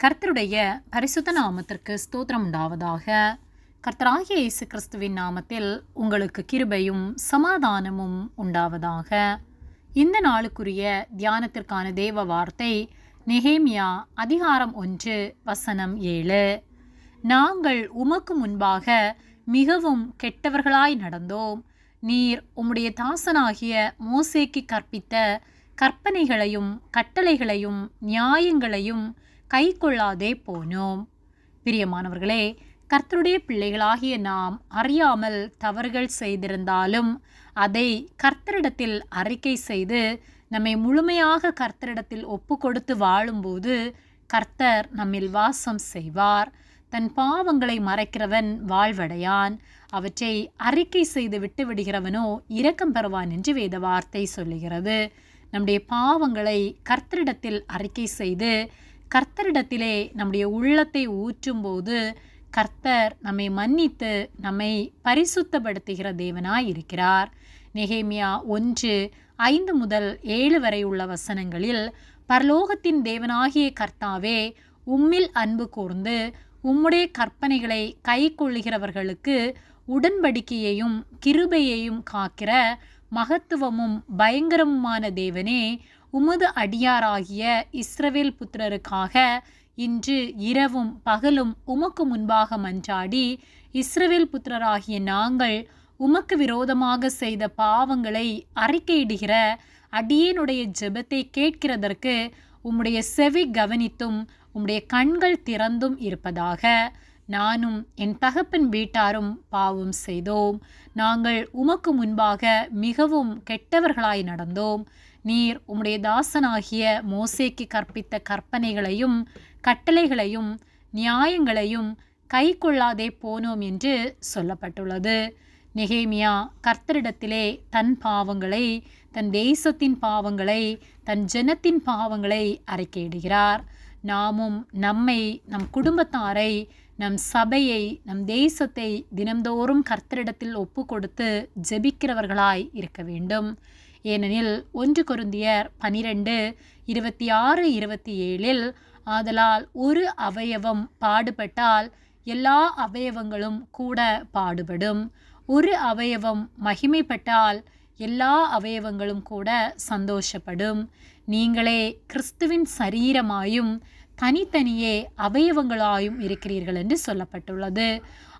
கர்த்தருடைய பரிசுத்த நாமத்திற்கு ஸ்தோத்திரம் உண்டாவதாக. கர்த்தராகிய இயேசு கிறிஸ்துவின் நாமத்தில் உங்களுக்கு கிருபையும் சமாதானமும் உண்டாவதாக. இந்த நாளுக்குரிய தியானத்திற்கான தேவ வார்த்தை நெஹேமியா அதிகாரம் ஒன்று வசனம் ஏழு. நாங்கள் உமக்கு முன்பாக மிகவும் கெட்டவர்களாய் நடந்தோம். நீர் உம்முடைய தாசனாகிய மோசேக்கு கற்பித்த கற்பனைகளையும் கட்டளைகளையும் நியாயங்களையும் கை கொள்ளாதே போனோம். பிரியமானவர்களே கர்த்தருடைய பிள்ளைகளாகிய நாம் அறியாமல் தவறுகள் செய்திருந்தாலும் அதை கர்த்தரிடத்தில் அறிக்கை செய்து நம்மை முழுமையாக கர்த்தரிடத்தில் ஒப்பு கொடுத்து வாழும்போது கர்த்தர் நம்மில் வாசம் செய்வார். தன் பாவங்களை மறைக்கிறவன் வாழ்வடையான். அவற்றை அறிக்கை செய்து விட்டு விடுகிறவனோ இரக்கம் பெறுவான் என்று வேத வார்த்தை சொல்லுகிறது. நம்முடைய பாவங்களை கர்த்தரிடத்தில் அறிக்கை செய்து கர்த்தரிடத்திலே நம்முடைய உள்ளத்தை ஊற்றும்போது கர்த்தர் நம்மை மன்னித்து நம்மை பரிசுத்தப்படுத்துகிற தேவனாய் இருக்கிறார் நெகேமியா ஒன்று ஐந்து முதல் ஏழு வரை உள்ள வசனங்களில் பரலோகத்தின் தேவனாகிய கர்த்தாவே உம்மில் அன்பு கூர்ந்து உம்முடைய கற்பனைகளை கை கொள்ளுகிறவர்களுக்கு உடன்படிக்கையையும் கிருபையையும் காக்கிற மகத்துவமும் பயங்கரமுமான தேவனே உமது அடியாராகிய இஸ்ரவேல் புத்திரருக்காக இன்று இரவும் பகலும் உமக்கு முன்பாக மன்றாடி இஸ்ரவேல் புத்திரராகிய நாங்கள் உமக்கு விரோதமாக செய்த பாவங்களை அறிக்கையிடுகிற அடியேனுடைய ஜெபத்தை கேட்கிறதற்கு உம்முடைய செவி கவனித்தும் உம்முடைய கண்கள் திறந்தும் இருப்பதாக நானும் என் தகப்பன் வீட்டாரும் பாவம் செய்தோம். நாங்கள் உமக்கு முன்பாக மிகவும் கெட்டவர்களாய் நடந்தோம். நீர் உம்முடைய தாசனாகிய மோசேக்கு கற்பித்த கற்பனைகளையும் கட்டளைகளையும் நியாயங்களையும் கை கொள்ளாதே போனோம் என்று சொல்லப்பட்டுள்ளது. நெகேமியா கர்த்தரிடத்திலே தன் பாவங்களை தன் தேசத்தின் பாவங்களை தன் ஜனத்தின் பாவங்களை அறிக்கையிடுகிறார். நாமும் நம்மை நம் குடும்பத்தாரை நம் சபையை நம் தேசத்தை தினந்தோறும் கர்த்தரிடத்தில் ஒப்பு கொடுத்து ஜெபிக்கிறவர்களாய் இருக்க வேண்டும். ஏனெனில் ஒன்று கொருந்தியர் பனிரெண்டு இருபத்தி ஆறு இருபத்தி ஏழில் ஆதலால் ஒரு அவயவம் பாடுபட்டால் எல்லா அவயவங்களும் கூட பாடுபடும். ஒரு அவயவம் மகிமைப்பட்டால் எல்லா அவயவங்களும் கூட சந்தோஷப்படும். நீங்களே கிறிஸ்துவின் சரீரமாயும் தனித்தனியே அவயவங்களாயும் இருக்கிறீர்கள் என்று சொல்லப்பட்டுள்ளது.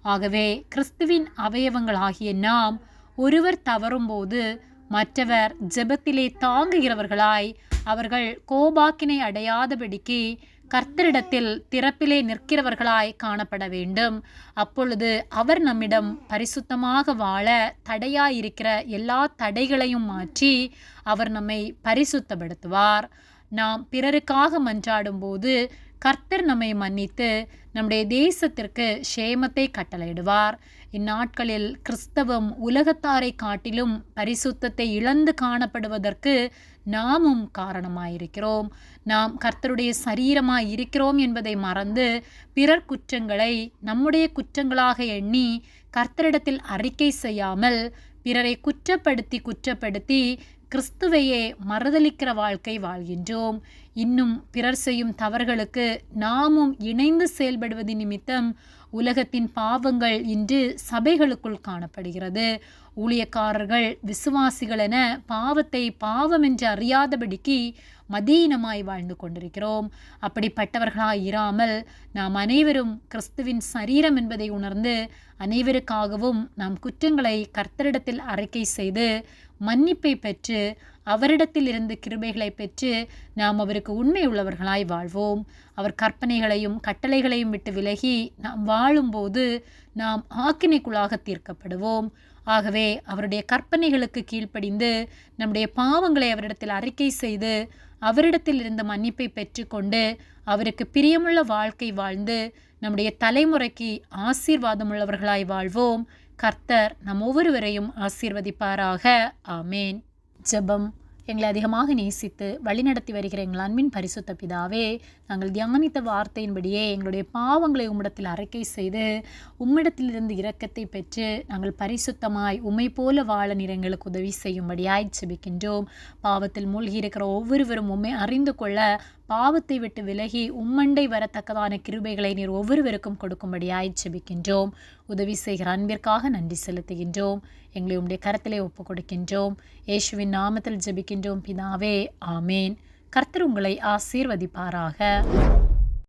ஆகவே கிறிஸ்துவின் அவயவங்களாகிய நாம் ஒருவர் தவறும்போது மற்றவர் ஜெபத்திலே தாங்குகிறவர்களாய் அவர்கள் கோபாக்கினை அடையாதபடிக்கு கர்த்தரிடத்தில் திறப்பிலே நிற்கிறவர்களாய் காணப்பட வேண்டும். அப்பொழுது அவர் நம்மிடம் பரிசுத்தமாக வாழ தடையாயிருக்கிற எல்லா தடைகளையும் மாற்றி அவர் நம்மை பரிசுத்தப்படுத்துவார். நாம் பிறருக்காக மன்றாடும்போது கர்த்தர் நம்மை மன்னித்து நம்முடைய தேசத்திற்கு சேமத்தை கட்டளையிடுவார். இந்நாட்களில் கிறிஸ்தவம் உலகத்தாரை காட்டிலும் பரிசுத்தத்தை இழந்து காணப்படுவதற்கு நாமும் காரணமாயிருக்கிறோம். நாம் கர்த்தருடைய சரீரமாய் இருக்கிறோம் என்பதை மறந்து பிறர் குற்றங்களை நம்முடைய குற்றங்களாக எண்ணி கர்த்தரிடத்தில் அறிக்கை செய்யாமல் பிறரை குற்றப்படுத்தி குற்றப்படுத்தி கிறிஸ்துவையே மறுதளிக்கிற வாழ்க்கை வாழ்கின்றோம். இன்னும் பிறர் செய்யும் தவறுகளுக்கு நாமும் இணைந்து செயல்படுவது நிமித்தம் உலகத்தின் பாவங்கள் இன்று சபைகளுக்குள் காணப்படுகிறது. ஊழியக்காரர்கள் விசுவாசிகள் என பாவத்தை பாவம் என்று அறியாதபடிக்கு மதீனமாய் வாழ்ந்து கொண்டிருக்கிறோம். அப்படிப்பட்டவர்களாய் இராமல் நாம் அனைவரும் கிறிஸ்துவின் சரீரம் என்பதை உணர்ந்து அனைவருக்காகவும் நாம் குற்றங்களை கர்த்தரிடத்தில் அறிக்கை செய்து மன்னிப்பை பெற்று அவரிடத்தில் இருந்து கிருபைகளை பெற்று நாம் அவருக்கு உண்மை உள்ளவர்களாய் வாழ்வோம். அவர் கற்பனைகளையும் கட்டளைகளையும் விட்டு விலகி நாம் வாழும்போது நாம் ஆக்கினைக்குள்ளாக தீர்க்கப்படுவோம். ஆகவே அவருடைய கற்பனைகளுக்கு கீழ்ப்படிந்து நம்முடைய பாவங்களை அவரிடத்தில் அறிக்கை செய்து அவரிடத்தில் இருந்த மன்னிப்பை பெற்றுக்கொண்டு அவருக்கு பிரியமுள்ள வாழ்க்கை வாழ்ந்து நம்முடைய தலைமுறைக்கு ஆசீர்வாதமுள்ளவர்களாய் வாழ்வோம். கர்த்தர் நம் ஒவ்வொருவரையும் ஆசீர்வதிப்பாராக. ஆமேன். ஜெபம். எங்களை அதிகமாக நேசித்து வழிநடத்தி வருகிற எங்கள் அன்பின் பரிசுத்த பிதாவே நாங்கள் தியானித்த வார்த்தையின்படியே எங்களுடைய பாவங்களை உம்மிடத்தில் அறிக்கை செய்து உம்மிடத்திலிருந்து இரக்கத்தை பெற்று நாங்கள் பரிசுத்தமாய் உம்மை போல வாழ நிறங்களுக்கு உதவி செய்யும்படியாய் செபிக்கின்றோம் பாவத்தில் மூழ்கி இருக்கிற ஒவ்வொருவரும் உம்மை அறிந்து கொள்ள பாவத்தை விட்டு விலகி உம்மண்டை வரத்தக்கதான கிருபைகளை நீர் ஒவ்வொருவருக்கும் கொடுக்கும்படியாய் செபிக்கின்றோம் உதவி செய்கிற அன்பிற்காக நன்றி செலுத்துகின்றோம். எங்களை உம்முடைய கரத்திலே ஒப்புக் கொடுக்கின்றோம் இயேசுவின் நாமத்தில் ஜெபிக்கின்றோம் பிதாவே ஆமேன். கர்த்தர் உங்களை ஆசீர்வதிப்பாராக.